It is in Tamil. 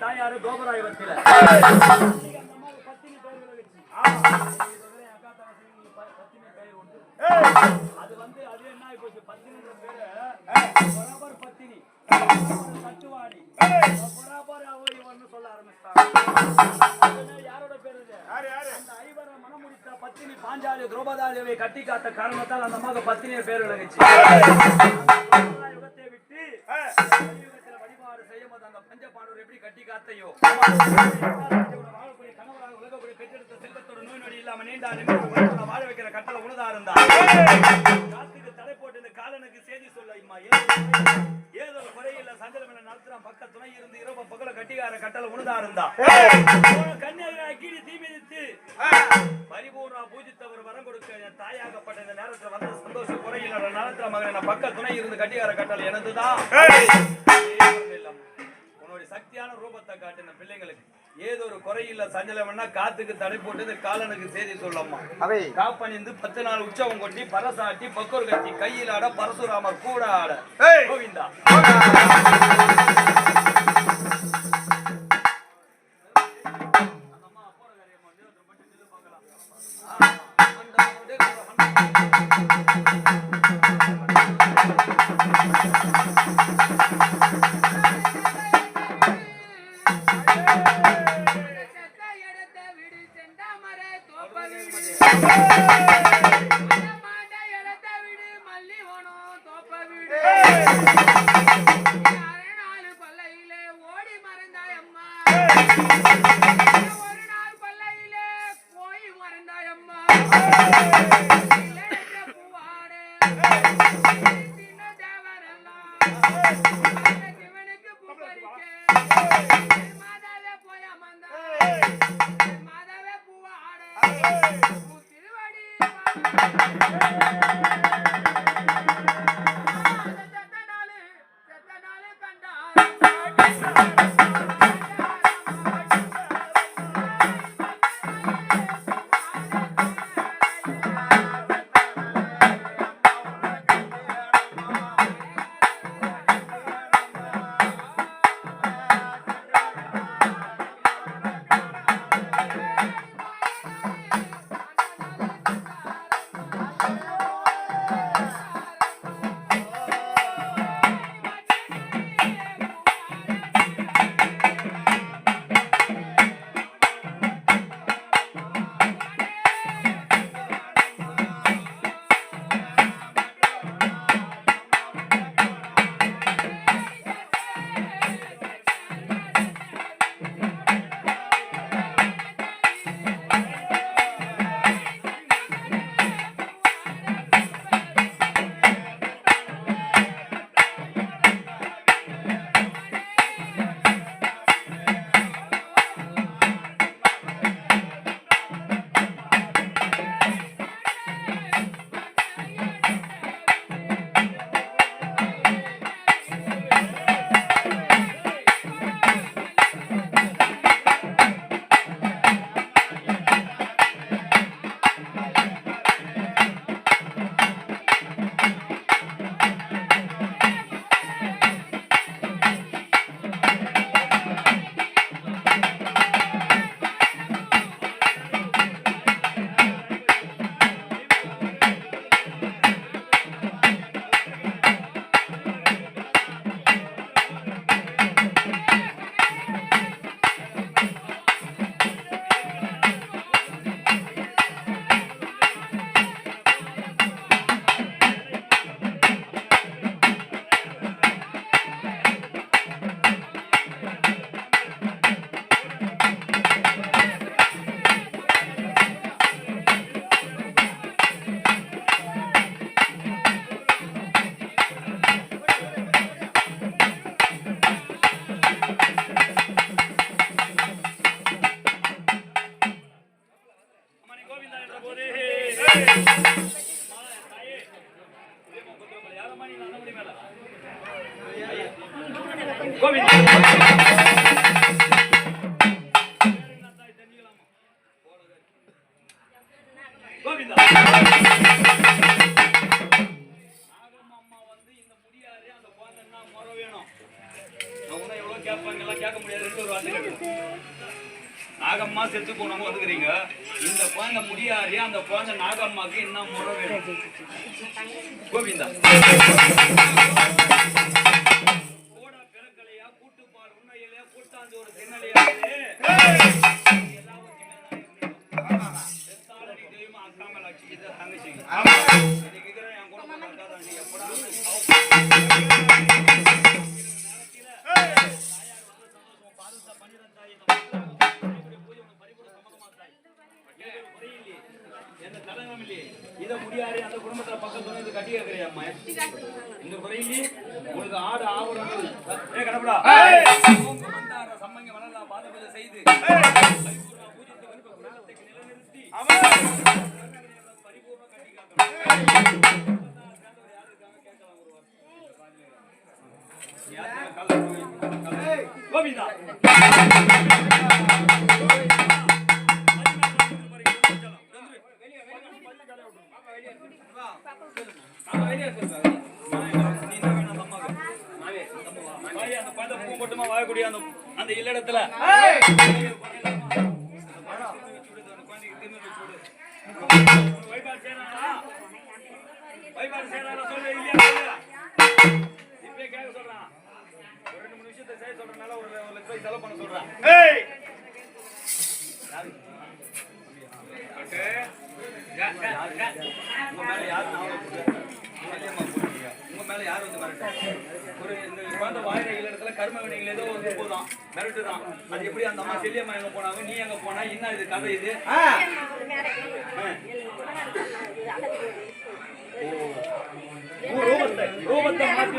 தாயாரு தோபரா யுகத்தில இன்னைக்கு அந்த அம்மாவுக்கு பத்தினி பெயர் விளங்குச்சு. பேரு. பராபர் பத்தினி. பராபர் தட்டுவாடி பராபர் அவ இவன்னு சொல்ல ஆரம்பிச்சிட்டாங்க. இது யாரோட பேர் அந்த ஐவர மணமுடித்த பத்தினி பாஞ்சாலி திரௌபதா தேவியை கட்டி காத்த காரணத்தால் அந்த அம்மாவுக்கு பத்தினிய பேர் விளங்குச்சு. யுகத்தை விட்டு வழிபாடு செய்யும் போது அந்த பஞ்ச பாண்டவர் எப்படி கட்டி காத்தையோ? வாழக்கூடிய கணவராக உலகக்கூடிய பெற்றெடுத்த செல்வத்தோட நோய் நொடி இல்லாம வாழ வைக்கிற கட்டளை உனதா இருந்தா? இம்மா ஏதோ- ஒரு குறையில்ல சஞ்சலம் நடத்துறான். பக்க துணை இருந்து இரவு பகல கட்டிக்கார கட்டளை உனதா இருந்தா கன்னியாகுமரி கீழே தீ மிதித்து பரிபூர்ணா பூஜித்தவர் வரம் கொடுக்க தாயாகப்பட்ட இந்த நேரத்துல வந்த சந்தோஷம் குறையில்ல. நலத்திர மகன் பக்க துணை இருந்து கட்டிக்கார கட்டளை எனதுதான். உன்னுடைய சக்தியான ரூபத்தை காட்டின பிள்ளைங்களுக்கு ஏதோ ஒரு குறையில்ல சஞ்சலம்னா காத்துக்கு தடை போட்டு இந்த காலனுக்கு செய்தி சொல்லம்மா அவை காப்பணிந்து பத்து நாள் உற்சவம் கொட்டி பரசாட்டி பக்கோர் கட்டி கையில் ஆட பரசுராமர் கூட ஆட. கோவிந்தா செத்த விடு மனமாண்ட நாகம்மா செத்து போனவங்க வந்துக்கிறீங்க இந்த குழந்தை முடியாது அந்த குழந்தை நாகம்மாக்கு என்ன முறை வேணும்? கோவிந்தா. இத முடியாது அந்த குடும்பத்துல பக்கத்துல இருந்து கட்டி அம்மா இந்த குறையிலே உங்களுக்கு ஆடு ஆவரம் ஏ கடப்படா சம்மங்க செய்து வாழக்கூடிய அந்த அந்த இல்லடத்துல வழிபாடு செய்யறானா வழிபாடு மேல யார் உங்க மேல யார் வந்து மிரட்டா ஒரு இந்த குழந்தை வாயில இடத்துல கரும வினைகள் ஏதோ ஒரு போதும். மிரட்டு தான். அது எப்படி அந்த அம்மா செல்லியம்மா எங்க போனாங்க? நீ எங்க போனா? என்ன இது கதை இது? ரூபத்தை ரூபத்தை மாத்தி